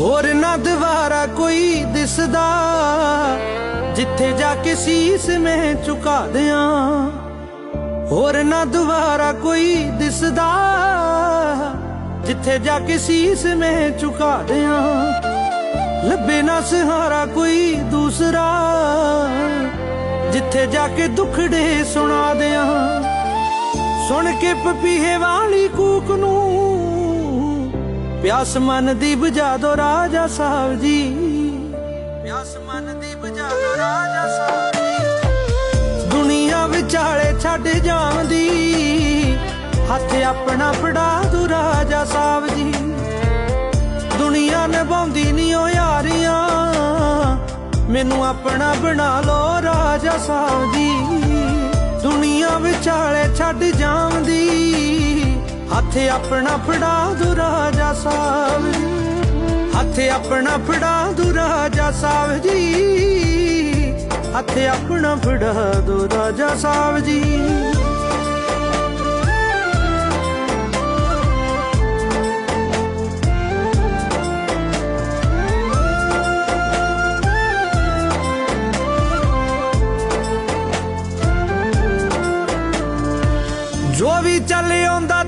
ਹੋਰ ਨਾ ਦੁਬਾਰਾ ਕੋਈ ਦਿਸਦਾ, ਜਿੱਥੇ ਜਾ ਕੇ ਸੀਸ ਮੈਂ ਝੁਕਾ ਦਿਆਂ। ਹੋਰ ਨਾ ਦੁਬਾਰਾ ਕੋਈ ਦਿਸਦਾ, ਜਿੱਥੇ ਜਾ ਕੇ ਸੀਸ ਮੈਂ ਝੁਕਾ ਦਿਆਂ। ਲੱਭੇ ਨਾ ਸਹਾਰਾ ਕੋਈ ਦੂਸਰਾ, ਜਿੱਥੇ ਜਾ ਕੇ ਦੁਖੜੇ ਸੁਣਾ ਦਿਆਂ। ਸੁਣ ਕੇ ਪਪੀਹੇ ਵਾਲੀ ਕੂਕ ਨੂੰ ਪਿਆਸ ਮਨ ਦੀ ਬੁਝਾ ਦੋ ਰਾਜਾ ਸਾਹਿਬ ਜੀ। ਪਿਆਸ ਮਨ ਦੀ ਬੁਝਾ ਦੋ ਰਾਜਾ ਸਾਹਿਬ ਜੀ। ਦੁਨੀਆ ਵਿਚਾਲੇ ਛੱਡ ਜਾਂਦੀ। ਹੱਥ ਆਪਣਾ ਫੜਾ ਦੋ ਰਾਜਾ ਸਾਹਿਬ ਜੀ। ਦੁਨੀਆ ਨਿਭਾਉਂਦੀ ਨਹੀਂ ਓ ਯਾਰੀਆਂ। ਮੈਨੂੰ ਆਪਣਾ ਬਣਾ ਲੋ ਰਾਜਾ ਸਾਹਿਬ ਜੀ। ਦੁਨੀਆ ਵਿਚਾਲੇ ਹੱਥ ਆਪਣਾ ਫੜਾ ਦੋ ਰਾਜਾ ਸਾਹਿਬ ਜੀ। ਹੱਥ ਆਪਣਾ ਫੜਾ ਦੋ ਰਾਜਾ ਸਾਹਿਬ ਜੀ ਹੱਥ ਆਪਣਾ ਫੜਾ ਦੋ ਰਾਜਾ ਸਾਹਿਬ ਜੀ ਜੋ ਵੀ ਚੱਲ ਆਉਂਦਾ